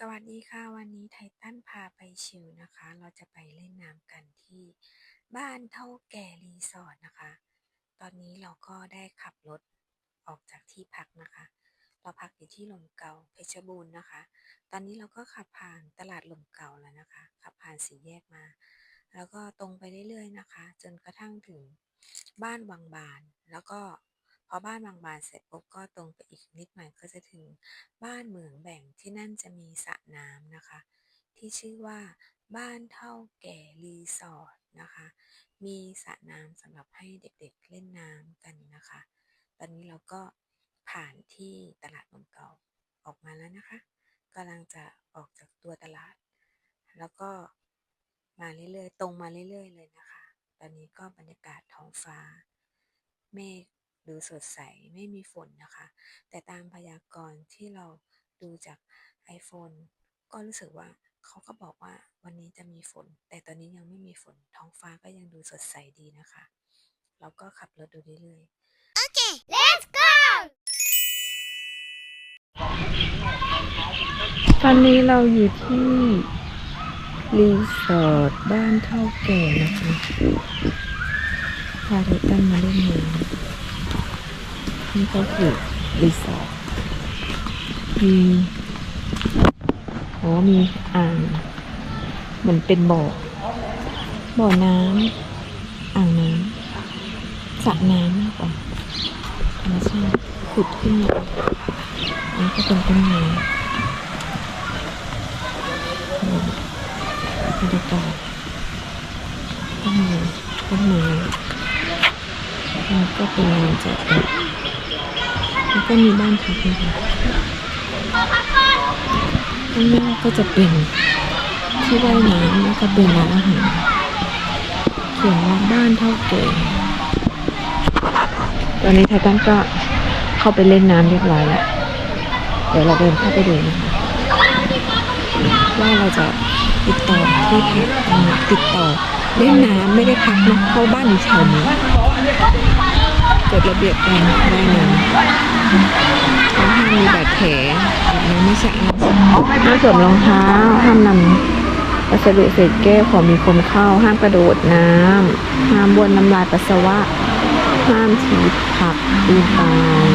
สวัสดีค่ะ วันนี้ไททันพาไปชิลนะคะ เราจะไปเล่นน้ำกันที่บ้านเท่าแก่รีสอร์ทนะคะ ตอนนี้เราก็ได้ขับรถออกจากที่พักนะคะ เราพักอยู่ที่ลมเก่าเพชรบูรณ์นะคะ ตอนนี้เราก็ขับผ่านตลาดลมเก่าแล้วนะคะ ขับผ่านสี่แยกมา แล้วก็ตรงไปเรื่อยๆนะคะ จนกระทั่งถึงบ้านบางบานแล้วก็ พอบ้านบางบานเสร็จปุ๊บก็ตรงไปอีกนิดหน่อยก็จะถึงบ้านเหมืองแบ่งที่นั่นจะมีสระน้ำนะคะ ที่ชื่อว่าบ้านเท่าแก่รีสอร์ทนะคะ มีสระน้ำสำหรับให้เด็กๆเล่นน้ำกันนะคะ ตอนนี้เราก็ผ่านที่ตลาดนมเก่าออกมาแล้วนะคะกำลังจะออกจากตัวตลาด แล้วก็มาเรื่อยๆ ตรงมาเรื่อยๆ เลยนะคะ ตอนนี้ก็บรรยากาศท้องฟ้า เมฆ ดูสดใสไม่มีฝนนะคะ แต่ตามพยากรณ์ที่เราดูจาก iPhone ก็รู้สึกว่าเขาก็บอกว่าวันนี้จะมีฝน แต่ตอนนี้ยังไม่มีฝนท้องฟ้าก็ยังดูสดใสดีนะคะ เราก็ขับรถดูเรื่อยๆตอนนี้เราอยู่ที่รีสอร์ทบ้านเท่าแก่นะคะพาไทตันมาเล่นน้ำ นี่ก็คือรีสอร์ทมีโอ้มีอ่างเหมือนเป็นบ่อ บ่อน้ำอ่างน้ำสระน้ำมากกว่าธรรมชาติขุดขึ้นมาอันนี้ก็เป็นต้นไม้บรรยากาศต้นไม้ต้นไม้แล้วก็เป็นลานจอด แล้วก็มีบ้านพักนะคะข้างหน้าก็จะเป็นที่ว่ายน้ำแล้วก็เป็นร้านอาหารเขียนว่าบ้านเท่าแก่ตอนนี้ไททันก็เข้าไปเล่นน้ำเรียบร้อยแล้ว เดี๋ยวเราเดินเข้าไปดูนะคะว่าเราจะติดต่อที่พักติดต่อเล่นน้ำไม่ได้พักนะเพราะบ้านอยู่แถวนี้ กฎระเบียบการว่ายน้ำเขาห้ามมีบาดแผลอาบน้ำไม่สะอาดห้ามสวมรองเท้า ห้ามนำวัสดุเศษแก้วของมีคมเข้า ห้ามกระโดดน้ำห้ามบ้วนน้ำลายปัสสาวะ ห้ามฉีดผักตีตาย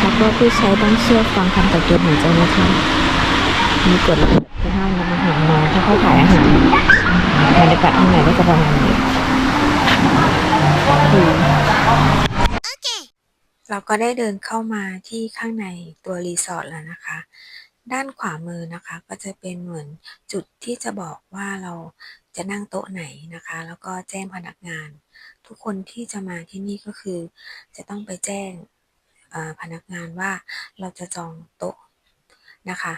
แล้วก็ผู้ใช้ต้องเชื่อฟังคำตักเตือนของเจ้าหน้าที่มีกฎระเบียบที่ห้ามนำอาหารมาถ้าเขาขายอาหารบรรยากาศข้างในก็จะประมาณนี้ เราก็ได้เดินเข้ามาที่ข้างในตัวรีสอร์ทแล้วนะคะ ด้านขวามือนะคะก็จะเป็นเหมือนจุดที่จะบอกว่าเราจะนั่งโต๊ะไหนนะคะ แล้วก็แจ้งพนักงาน ทุกคนที่จะมาที่นี่ก็คือ จะต้องไปแจ้งพนักงานว่าเราจะจองโต๊ะนะคะ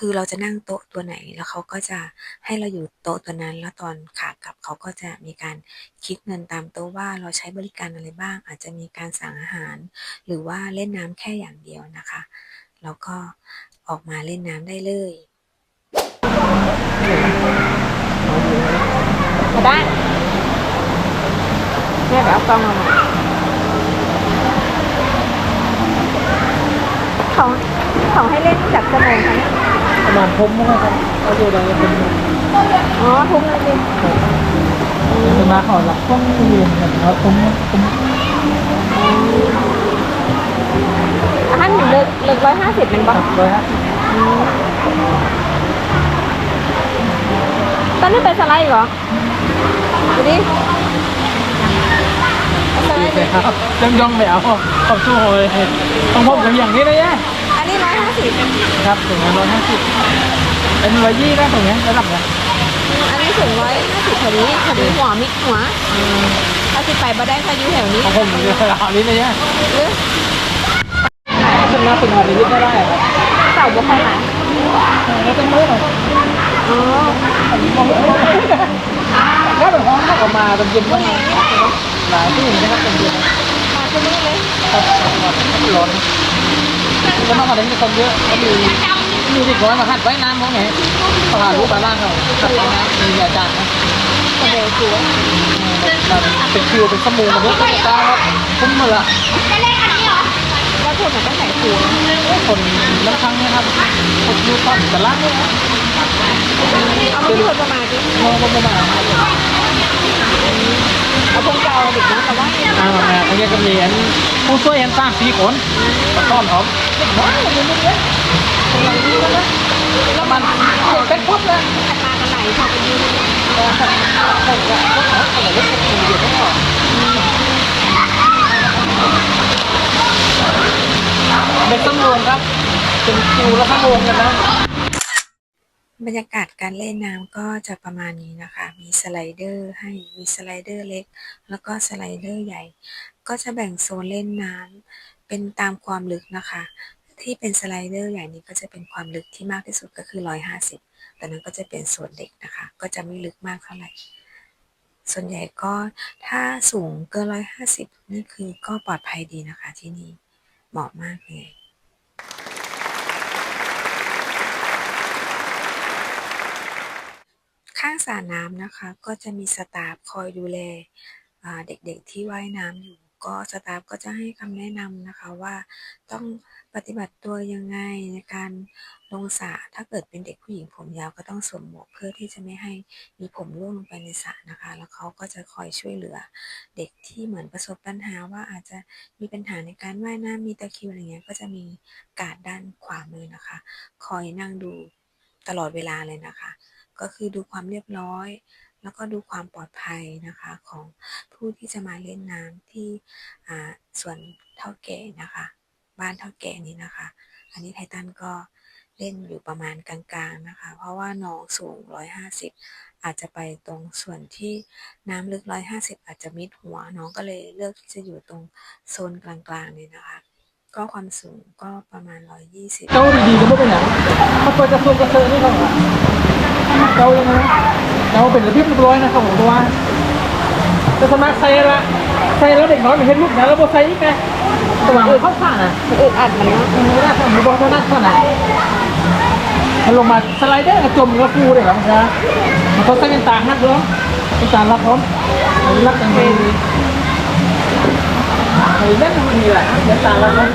คือเราจะนั่งโต๊ะตัวไหน แล้วเขาก็จะให้เราอยู่โต๊ะตัวนั้น แล้วตอนขากลับเขาก็จะมีการคิดเงินตามโต๊ะว่าเราใช้บริการอะไรบ้าง อาจจะมีการสั่งอาหาร หรือว่าเล่นน้ำแค่อย่างเดียวนะคะ แล้วก็ออกมาเล่นน้ำได้เลยได้แม่ไปเอากล้องมาใหม่ขอ งของให้เล่นจากสมองคะเนี่ยประมาณทุ่มนะครับเอาอยู่ในเป็นอ๋อทุ่มเลยดิเป็นมาขอหลักช่วงเรียนกันแล้วทุ่มทุ่มท่านเลิกเลิกร้อยห้าสิบเป็นปะเลยฮะตอนนี้เป็นสไลด์เหรอดูดิสไลด์ดิครับจังยองไม่เอาขอบสู้เลยต้องพบกันอย่างนี้เลยแย่อันนี้ร้อยห้า สิบครับถึงร้อยห้าสิบเป็นร้อยยี่นะตรงนี้ระดับเนี้ยอันนี้ถึงร้อยห้าสิบพอดีพอดีหัวมิกหัวถ้าสิไปบ่ได้ถ้าอยู่แถวนี้ของผมจะเอาลิ้นเลยแย่หรือขึ้นมาเป็นหอลิ้นไม่ได้ครับเต่าบุคคลไหนแล้วต้องมือหน่อยอ๋อถ้าเป็นห้องเข้ามาตอนเย็นก็มาหลายที่นะครับตอนเย็นมาที่นี่เลยครับร้ อนแล้วมาขอเล่นคนเยอะก็มีมีเด็กน้อยมาหัดว่ายน้ำเขาไงสถานรู้ปลาล่างเขาหัดว่ายน้ำมีอาจารย์นะกระเดวกลัวแบบเป็นคิวเป็นสมูมาด้วยตาคุ้มมาละแล้ว พูดเหมือนตั้งแต่ครูคนน้ำค้งนะครับคนดูตอนแต่ละเนี่ยนะเอาไม่คนประมาณนี้มองประมาณเอาพวกเก่าเด็กน้องแต่ว่าอ่าอันนี้ก็มีอันผู้ช่วยอันสร้างสี่คนต้อนหอมเด็กน้อยเลยเนี่ยคนเราดีแล้วนะแล้วมันเป็นปุ๊บเลยมากันไหนค่ะไปยืนเด็ก เป็นตำรวจครับ เป็นคิวแล้วข้างวงกันนะบรรยากาศการเล่นน้ำก็จะประมาณนี้นะคะ มีสไลเดอร์ให้ มีสไลเดอร์เล็ก แล้วก็สไลเดอร์ใหญ่ ก็จะแบ่งโซนเล่นน้ำเป็นตามความลึกนะคะ ที่เป็นสไลเดอร์ใหญ่นี้ก็จะเป็นความลึกที่มากที่สุดก็คือ 150 แต่นั้นก็จะเป็นส่วนเด็กนะคะ ก็จะไม่ลึกมากเท่าไหร่ ส่วนใหญ่ก็ถ้าสูงเกิน 150 นี่คือก็ปลอดภัยดีนะคะที่นี่ เหมาะมากเลย ข้างสระน้ำนะคะ ก็จะมีสตาฟคอยดูแลเด็กๆที่ว่ายน้ำอยู่ ก็สตาฟก็จะให้คำแนะนำนะคะว่าต้องปฏิบัติตัวยังไงในการลงสระถ้าเกิดเป็นเด็กผู้หญิงผมยาวก็ต้องสวมหมวกเพื่อที่จะไม่ให้มีผมร่วงลงไปในสระนะคะ แล้วเขาก็จะคอยช่วยเหลือ เด็กที่เหมือนประสบปัญหาว่าอาจจะมีปัญหาในการว่ายน้ำมีตะคริวอะไรเงี้ยก็จะมีการ์ดด้านขวามือนะคะ คอยนั่งดูตลอดเวลาเลยนะคะ ก็คือดูความเรียบร้อย แล้วก็ดูความปลอดภัยนะคะของผู้ที่จะมาเล่นน้ำที่ส่วนเท่าแก่นะคะ บ้านเท่าแก่นี้นะคะ อันนี้ไททันก็เล่นอยู่ประมาณกลางๆนะคะ เพราะว่าน้องสูง 150 อาจจะไปตรงส่วนที่น้ำลึก 150 อาจจะมิดหัว น้องก็เลยเลือกที่จะอยู่ตรงโซนกลางๆเลยนะคะ ก็ความสูงก็ประมาณ 120เจ้าดีๆก็ไม่เป็นอย่างเขาเปิดกระทรวงกระเซอร์นี่เขา บอกเจ้ายังไงเจ้าเป็นระเบียบเรียบร้อยนะครับผมตัวจะสมัครใส่ละใส่แล้วเด็กน้อยมันเห็นลูกนะแล้วโบใส่อีกไงสว่างเข้าข้างนะอึดอัดมันไม่ได้ทำบอลเท่านั้นเท่านั้นมันลงมาสไลเดอร์กระจมแล้วฟูเลยครับมันจะมันเขาใส่เป็นตาหักด้วยเป็นตาลับพร้อมรักกันไปเฮ้เล่นมันมีแหละเป็นตาลับพร้อม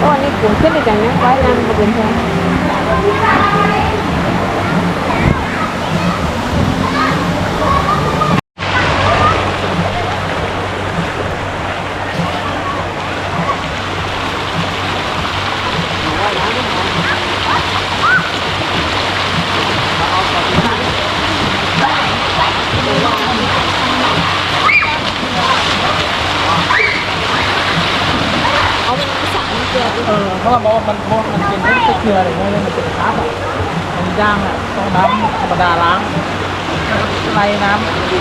โอ้นี่กูขึ้นอีกอย่างนี้ว่าน้ำมาเป็นแทน เอาเป็นสาร เออเพราะว่าบอกว่ามันพราะมันเป็นไม่ใช่เกลืออะไรเงี้ยมันเป็นสาบอะมันย่างอะต้องน้ำธรรมดาล้างไล่น้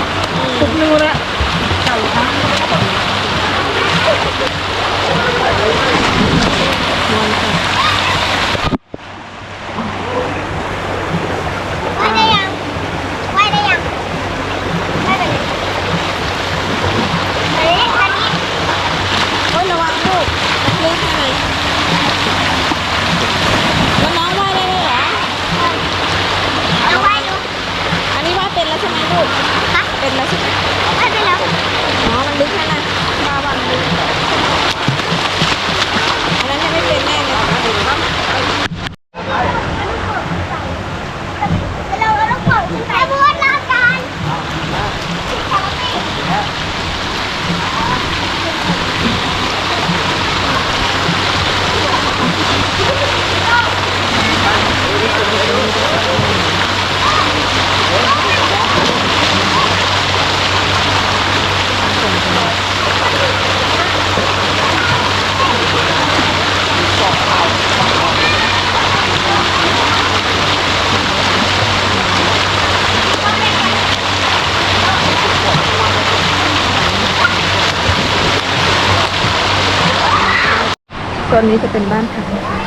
ำทุกนิ้วนะเก้าครั้ง ว่ายได้ยังว่ายได้ยังว่ายได้เลยเฮ้ยอันนี้ โอ้ยระวังลูกเลื่อนข้างในแล้วน้องว่ายได้เลยเหรอ เอาว่ายดู อันนี้ว่ายเป็นแล้วใช่ไหมลูก ฮะ เป็นแล้วใช่ไหม ว่ายไปแล้ว อ๋อ มันลึกแค่นั้นบาวันลึกอันนั้นยังไม่เป็นแน่เลย เราเราต้องเปิดขึ้นไปพูดลากัน ตัวนี้จะเป็นบ้านพักนะคะ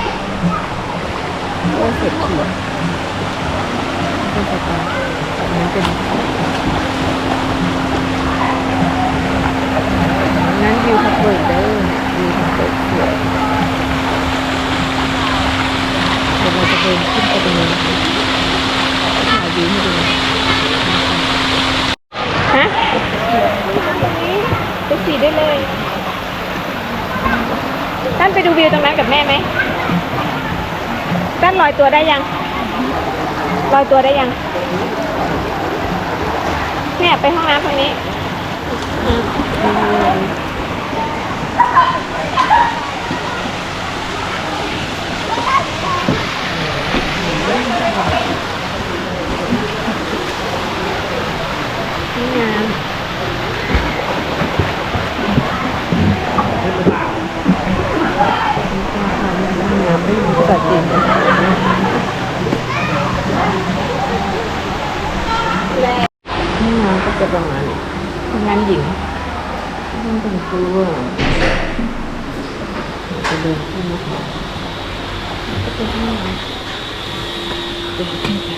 โอ้เศรษฐีเป็นสไตล์อันนี้เป็นนั้นวิวทับเบิร์ดเด้อวิวทับเบิร์ดสวยเดี๋ยวเราจะเดินขึ้นไปตรงนี้นะคะถ่ายวิวให้ดูฮะตรงนี้ไปสีได้เลย ไปดูวิวตรงนั้นกับ แม่ไหมตั้นลอยตัวได้ยังลอยตัวได้ยัง เนี่ยไปห้องน้ำตรงนี้งาม น้ำไม่มีสัตว์จริงห้อง น้ำก็จะประมาณนี้ทำงานหญิงห้องแต่งตัวจะเดินขึ้นนะคะก็เป็นห้องน้ำเป็นที่แบบ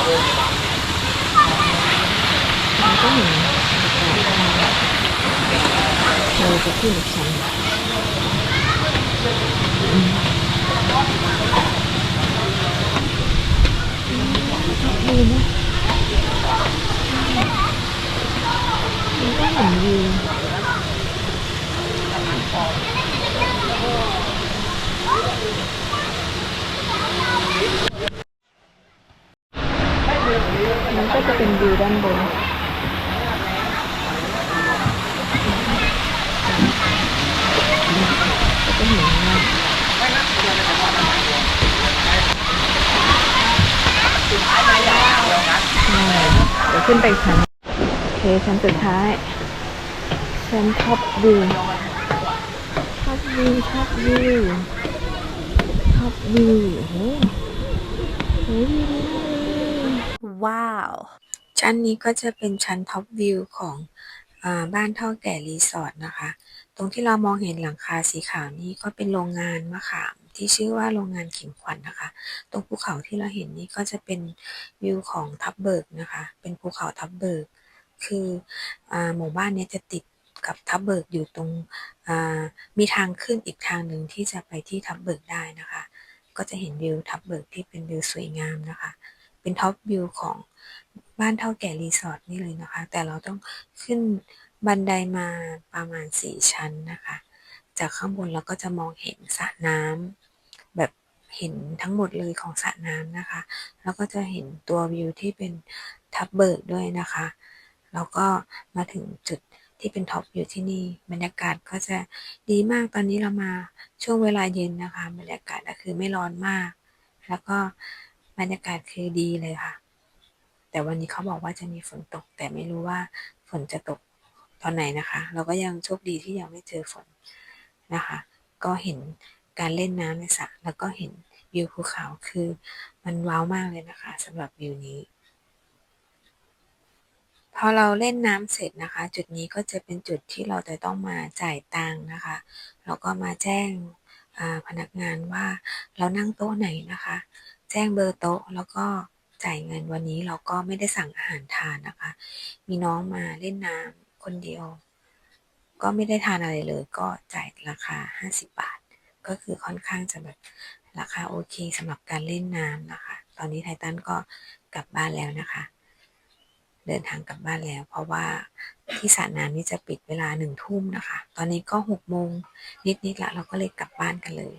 ก็เห็นเราจะขึ้นอีกชั้นดีนะมันก็เห็นวิว มันก็จะเป็นวิว ด้านบนก็เห็นว่าเดี๋ยวขึ้นไปชั้นโอเคชั้นสุดท้าย ชั้นท็อปวิวท็อปวิวท็อปวิวท็อปวิวโอ้โหวิวว้าว ชั้นนี้ก็จะเป็นชั้นท็อปวิวของอบ้านเท่าแก่รีสอร์ทนะคะ ตรงที่เรามองเห็นหลังคาสีขาวนี้ก็เป็นโรงงานมะขามที่ชื่อว่าโรงงานขิงขวัญนนะคะ ตรงภูเขาที่เราเห็นนี้ก็จะเป็นวิวของทับเบิกนะคะ เป็นภูเขาทับเบิก คืออหมู่บ้านนี้จะติดกับทับเบิกอยู่ตรงมีทางขึ้นอีกทางหนึ่งที่จะไปที่ทับเบิกได้นะคะ ก็จะเห็นวิวทับเบิกที่เป็นวิวสวยงามนะคะ เป็นท็อปวิวของ บ้านเท่าแก่รีสอร์ทนี่เลยนะคะ แต่เราต้องขึ้นบันไดมาประมาณสี่ชั้นนะคะ จากข้างบนเราก็จะมองเห็นสระน้ำแบบเห็นทั้งหมดเลยของสระน้ำนะคะ แล้วก็จะเห็นตัววิวที่เป็นทับเบิกด้วยนะคะ แล้วก็มาถึงจุดที่เป็นท็อปวิวที่นี่บรรยากาศก็จะดีมากตอนนี้เรามาช่วงเวลาเย็นนะคะ บรรยากาศก็คือไม่ร้อนมาก แล้วก็บรรยากาศคือดีเลยค่ะ แต่วันนี้เขาบอกว่าจะมีฝนตก แต่ไม่รู้ว่าฝนจะตกตอนไหนนะคะ เราก็ยังโชคดีที่ยังไม่เจอฝนนะคะ ก็เห็นการเล่นน้ำในสระแล้วก็เห็นวิวภูเขาคือมันว้าวมากเลยนะคะสำหรับวิวนี้พอเราเล่นน้ำเสร็จนะคะ จุดนี้ก็จะเป็นจุดที่เราจะต้องมาจ่ายตังค์นะคะแล้วก็มาแจ้งพนักงานว่าเรานั่งโต๊ะไหนนะคะ แจ้งเบอร์โต๊ะแล้วก็ จ่ายเงินวันนี้เราก็ไม่ได้สั่งอาหารทานนะคะ มีน้องมาเล่นน้ำคนเดียว ก็ไม่ได้ทานอะไรเลย ก็จ่ายราคา 50 บาท ก็คือค่อนข้างจะแบบราคาโอเคสำหรับการเล่นน้ำนะคะ ตอนนี้ไททันก็กลับบ้านแล้วนะคะ เดินทางกลับบ้านแล้ว เพราะว่าที่สระน้ำนี่จะปิดเวลาหนึ่งทุ่มนะคะ ตอนนี้ก็หกโมงนิดๆละเราก็เลยกลับบ้านกันเลย